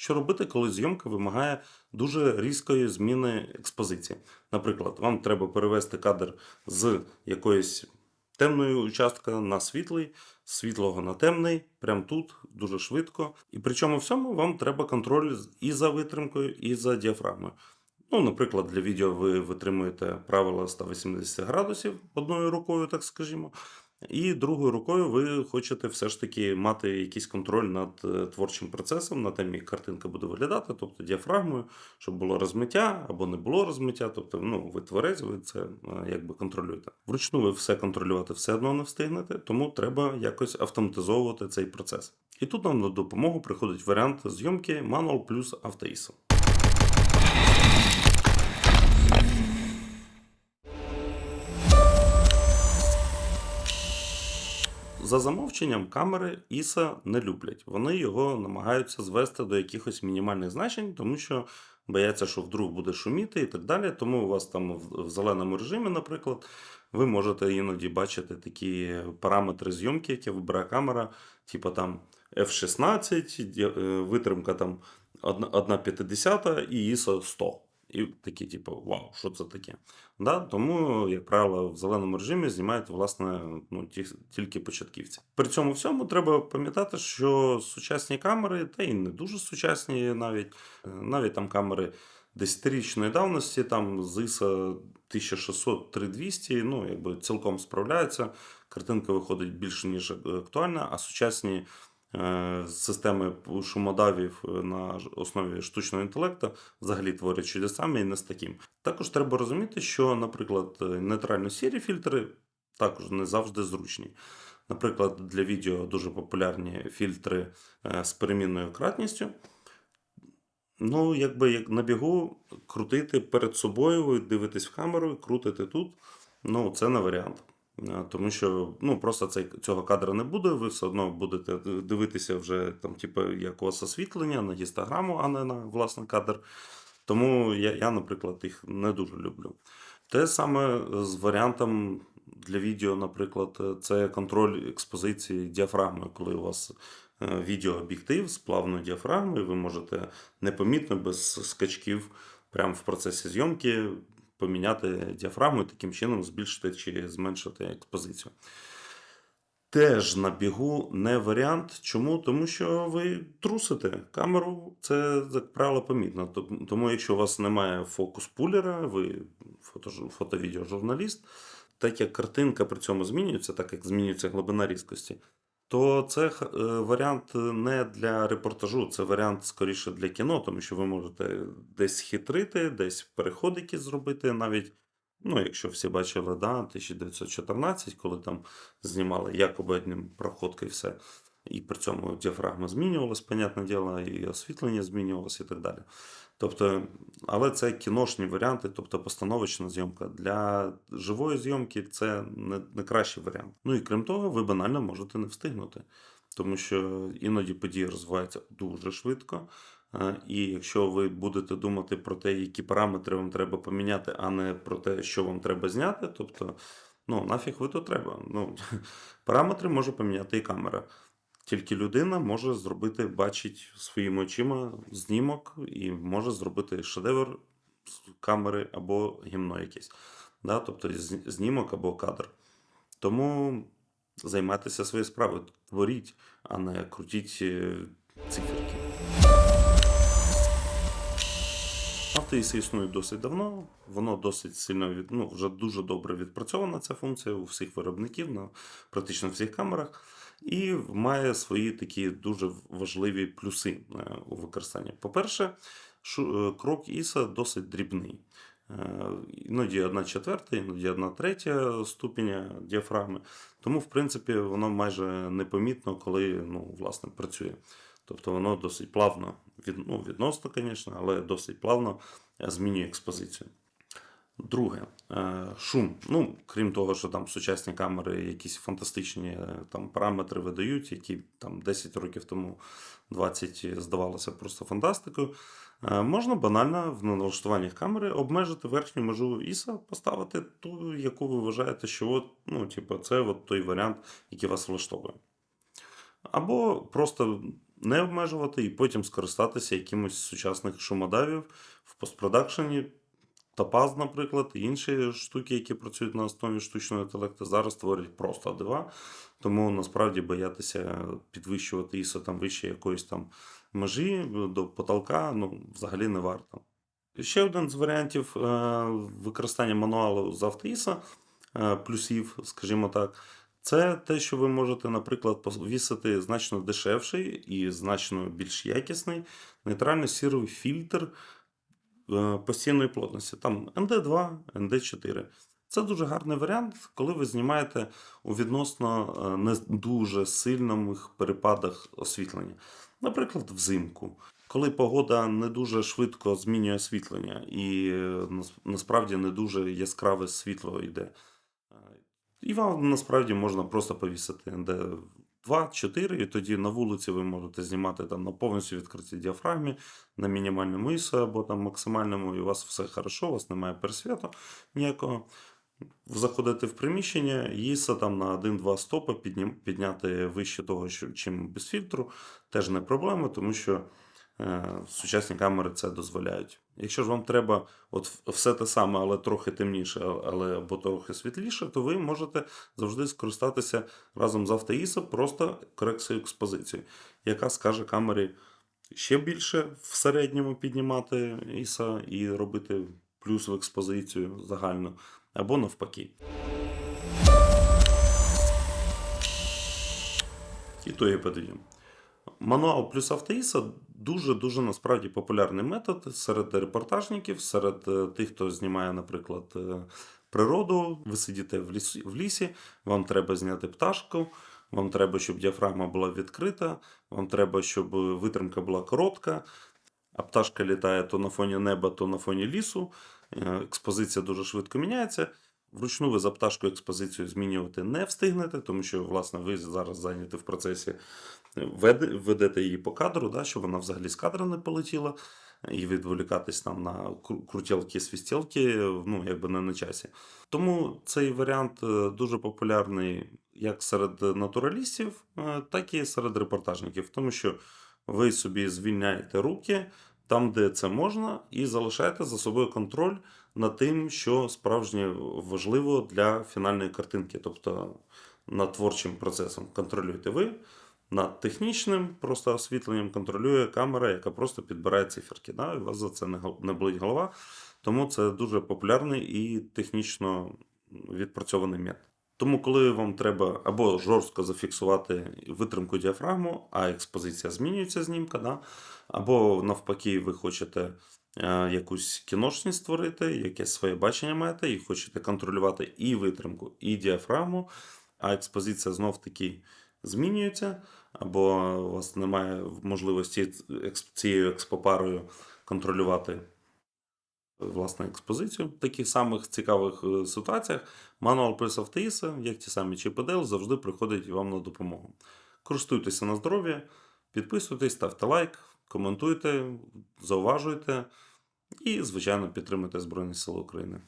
Що робити, коли зйомка вимагає дуже різкої зміни експозиції? Наприклад, вам треба перевести кадр з якоїсь темної участка на світлий, з світлого на темний, прямо тут, дуже швидко. І при цьому всьому вам треба контроль і за витримкою, і за діафрагмою. Ну, наприклад, для відео ви витримуєте правила 180 градусів одною рукою, так скажімо. І другою рукою ви хочете все ж таки мати якийсь контроль над е, творчим процесом, над тим, як картинка буде виглядати, тобто діафрагмою, щоб було розмиття або не було розмиття. Тобто, ну, ви творець, ви це е, якби контролюєте. Вручну ви все контролювати все одно не встигнете, тому треба якось автоматизовувати цей процес. І тут нам на допомогу приходить варіант зйомки Manual плюс AutoISO. За замовченням камери ISO не люблять. Вони його намагаються звести до якихось мінімальних значень, тому що бояться, що вдруг буде шуміти і так далі. Тому у вас там в в зеленому режимі, наприклад, ви можете іноді бачити такі параметри зйомки, які вибирає камера, типу там F16, е, витримка там 1,50 і ISO 100. І такі, типу, вау, що це таке? Да? Тому, як правило, в зеленому режимі знімають власне ну, ті, тільки початківці. При цьому всьому треба пам'ятати, що сучасні камери, та й не дуже сучасні навіть, е, навіть там камери 10-річної давності, там з ISO 1600-3200, ну, якби цілком справляються. Картинка виходить більше, ніж актуальна, а сучасні е, системи шумодавів е, на основі штучного інтелекту взагалі творять чудесами і не з таким. Також треба розуміти, що, наприклад, е, нейтрально сірі фільтри також не завжди зручні. Наприклад, для відео дуже популярні фільтри е, з перемінною кратністю. Ну, якби як на бігу крутити перед собою, ви дивитесь в камеру, крутити тут. Ну, це не варіант. Е, Тому що ну, просто цей, цього кадра не буде, ви все одно будете дивитися вже там, типу, як освітлення на гістограму, а не на власний кадр. Тому я, я, наприклад, їх не дуже люблю. Те саме з варіантом для відео, наприклад, це контроль експозиції діафрагми, коли у вас е, відеооб'єктив з плавною діафрагмою, ви можете непомітно без скачків прямо в процесі зйомки поміняти діафрагму і таким чином збільшити чи зменшити експозицію. Теж на бігу не варіант. Чому? Тому що ви трусите камеру, це, як правило, помітно. Тому, якщо у вас немає фокус-пулера, ви фото, фото-відеожурналіст, так як картинка при цьому змінюється, так як змінюється глибина різкості, то це е, варіант не для репортажу, це варіант скоріше для кіно, тому що ви можете десь хитрити, десь переходики зробити навіть. Ну, якщо всі бачили, да, 1914, коли там знімали якоби одним і все. І при цьому діафрагма змінювалась, понятне діло, і освітлення змінювалося і так далі. Тобто, але це кіношні варіанти, тобто постановочна зйомка. Для живої зйомки це не, не кращий варіант. Ну і крім того, ви банально можете не встигнути. Тому що іноді події розвиваються дуже швидко. Е, І якщо ви будете думати про те, які параметри вам треба поміняти, а не про те, що вам треба зняти, тобто, ну нафіг ви то треба. Ну, параметри може поміняти і камера. Тільки людина може зробити, бачить своїми очима знімок і може зробити шедевр з камери або гімно якесь. Да? Тобто знімок або кадр. Тому займайтеся своєю справою, творіть, а не крутіть е, циферки. AutoIS існує досить давно, воно досить сильно від, ну, вже дуже добре відпрацьована ця функція у всіх виробників на практично всіх камерах. І має свої такі дуже важливі плюси е, у використанні. По-перше, е, крок ISO досить дрібний. Е, Іноді 1 четверта, іноді 1 третя ступеня діафрагми. Тому, в принципі, воно майже непомітно, коли ну, власне, працює. Тобто воно досить плавно, від, ну, відносно, звісно, але досить плавно змінює експозицію. Друге, е, шум. Ну, крім того, що там сучасні камери якісь фантастичні е, там параметри видають, які там 10 років тому 20 здавалося просто фантастикою. Е, Можна банально в налаштуваннях камери обмежити верхню межу ISO, поставити ту, яку ви вважаєте, що от, ну, типу, це от той варіант, який вас влаштовує. Або просто не обмежувати і потім скористатися якимось сучасних шумодавів в постпродакшені. Топаз, наприклад, і інші штуки, які працюють на основі штучного інтелекту, зараз творять просто дива. Тому насправді боятися підвищувати ISO там вище якоїсь там межі до потолка, ну, взагалі не варто. Ще один з варіантів е, використання мануалу з AutoISO, е, плюсів, скажімо так, це те, що ви можете, наприклад, повісити значно дешевший і значно більш якісний нейтральний сіровий фільтр е, постійної плотності. Там ND2, ND4. Це дуже гарний варіант, коли ви знімаєте у відносно е, не дуже сильних перепадах освітлення. Наприклад, взимку, коли погода не дуже швидко змінює освітлення і е, насправді не дуже яскраве світло йде. Е, І вам насправді можна просто повісити ND2, 4, і тоді на вулиці ви можете знімати там на повністю відкритій діафрагмі, на мінімальному ISO або там максимальному, і у вас все хорошо, у вас немає пересвіту ніякого. Заходити в приміщення, ISO там на 1-2 стопи підняти вище того, чим без фільтру, теж не проблема, тому що сучасні камери це дозволяють. Якщо ж вам треба от все те саме, але трохи темніше, але або трохи світліше, то ви можете завжди скористатися разом з AutoISO просто корекцією експозиції, яка скаже камері ще більше в середньому піднімати ISO і робити плюс в експозицію загальну, або навпаки. І то і подивимо. Мануал плюс AutoISO дуже-дуже насправді популярний метод серед репортажників, серед е, тих, хто знімає, наприклад, е, природу. Ви сидите в лісі, в лісі, вам треба зняти пташку, вам треба, щоб діафрагма була відкрита, вам треба, щоб витримка була коротка, а пташка літає то на фоні неба, то на фоні лісу. Е, Експозиція дуже швидко міняється. Вручну ви за пташкою експозицію змінювати не встигнете, тому що, власне, ви зараз зайняті в процесі ведете її по кадру, да, щоб вона взагалі з кадра не полетіла, і відволікатись там на кру- крутілки, свістілки, ну, якби не на часі. Тому цей варіант е, дуже популярний як серед натуралістів, е, так і серед репортажників, тому що ви собі звільняєте руки там, де це можна, і залишаєте за собою контроль над тим, що справжньо важливо для фінальної картинки, тобто над творчим процесом контролюєте ви. Над технічним просто освітленням контролює камера, яка просто підбирає циферки. Да? І у вас за це не, болить голова. Тому це дуже популярний і технічно відпрацьований метод. Тому, коли вам треба або жорстко зафіксувати витримку діафрагму, а експозиція змінюється знімка, да? або навпаки, ви хочете е, якусь кіношність створити, якесь своє бачення маєте, і хочете контролювати і витримку, і діафрагму, а експозиція знов таки змінюється, або у вас немає можливості цією експопарою контролювати власне експозицію. В таких самих цікавих е, ситуаціях плюс AutoISO, як ті самі ChipDL, завжди приходить вам на допомогу. Користуйтеся на здоров'я, підписуйтесь, ставте лайк, коментуйте, зауважуйте і, звичайно, підтримуйте Збройні Сили України.